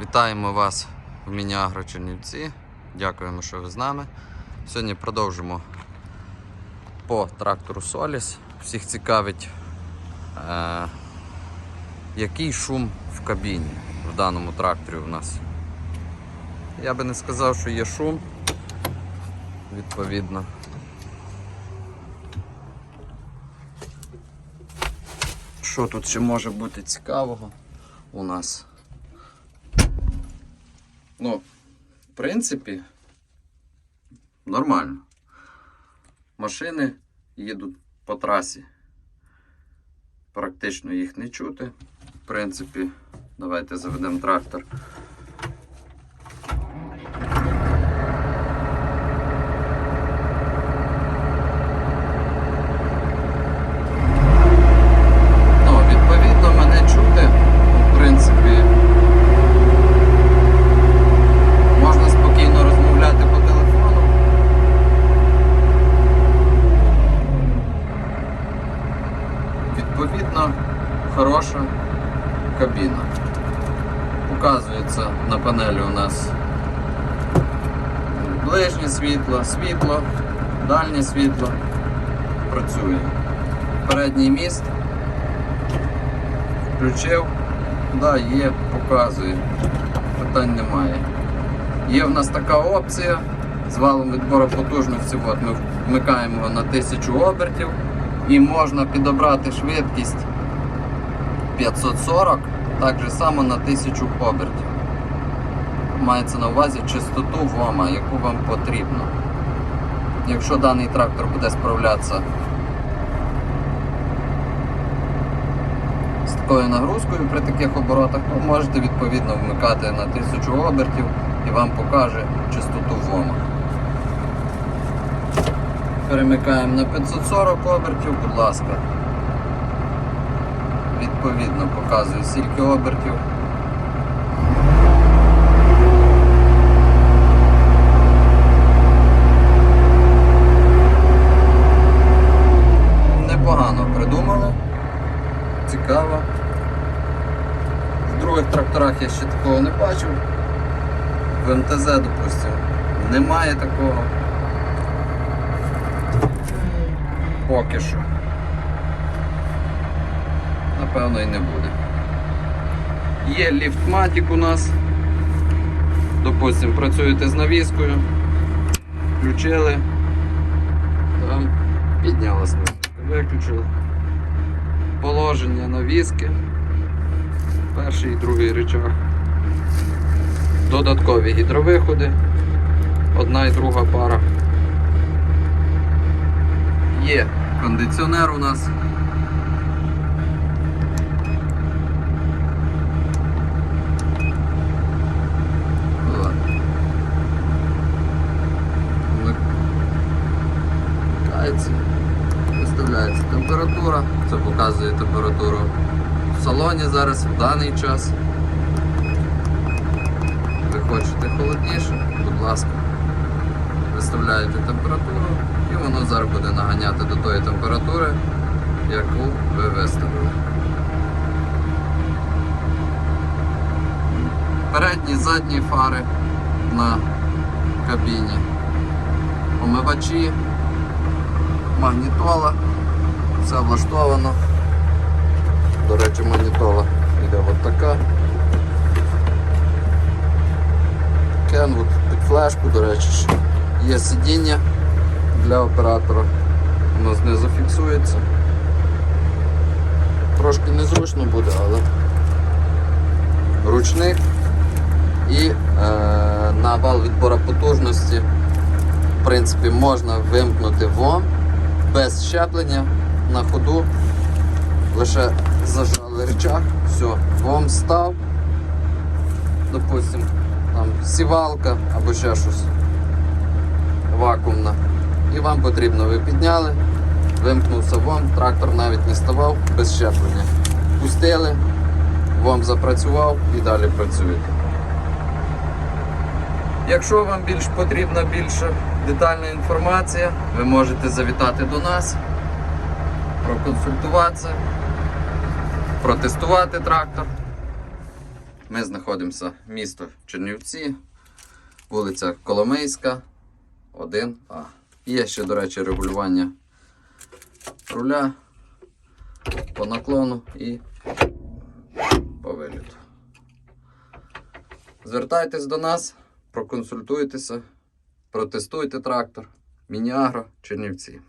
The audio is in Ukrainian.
Вітаємо вас в Міні-Агро Чернівці. Дякуємо, що ви з нами. Сьогодні продовжимо по трактору Соліс. Всіх цікавить, е, який шум в кабіні в даному тракторі у нас. Я би не сказав, що є шум, відповідно. Що тут ще може бути цікавого у нас? Ну, в принципі, нормально. Машини їдуть по трасі. Практично їх не чути. В принципі, давайте заведемо трактор. Ну, відповідно, мене чути, в принципі, можна спокійно розмовляти по телефону. Хороша кабіна. Показується на панелі у нас ближнє світло, світло, дальнє світло. Працює. Передній міст включив, да, є, показує, питань немає. Є в нас така опція з валом відбору потужності. От ми вмикаємо його на 1000 обертів і можна підобрати швидкість 540 так же само на 1000 обертів. Мається на увазі частоту ВОМа, яку вам потрібно. Якщо даний трактор буде справлятися з такою нагрузкою при таких оборотах, то можете відповідно вмикати на 1000 обертів і вам покаже частоту ВОМа. Перемикаємо на 540 обертів, будь ласка. Відповідно показує скільки обертів. Непогано придумали. Цікаво. В других тракторах я ще такого не бачив. В МТЗ, допустимо, немає такого. Поки що. Напевно і не буде. Є ліфтматик у нас. Допустимо, працюєте з навіскою, включили, там піднялась виключили. Положення навіски. Перший і другий рычаг. Додаткові гідровиходи. Одна і друга пара. Є кондиціонер у нас. От. Вмикається. Виставляється температура. Це показує температуру в салоні зараз в даний час. Ви хочете холодніше, будь ласка. Виставляєте температуру і воно зараз буде наганяти до тої температури, яку ви виставили. Передні, задні фари на кабіні. Омивачі, магнітола, все влаштовано. До речі, магнітола йде от така. Kenwood під флешку, до речі, є сидіння для оператора. Воно знизу фіксується. Трошки незручно буде, але ручник і е, на вал відбору потужності в принципі можна вимкнути ВОМ без щеплення на ходу. Лише зажали рычаг, все, ВОМ став. Допустим, там сівалка або ще щось вакуумна. І вам потрібно, ви підняли, вимкнувся ВОМ, трактор навіть не ставав без щеплення. Пустили, ВОМ запрацював і далі працюєте. Якщо вам більш потрібна більша детальна інформація, ви можете завітати до нас, проконсультуватися, протестувати трактор. Ми знаходимося місто Чернівці, вулиця Коломийська, 1А. Є ще, до речі, регулювання руля по наклону і по виліту. Звертайтесь до нас, проконсультуйтеся, протестуйте трактор. Мініагро Чернівці.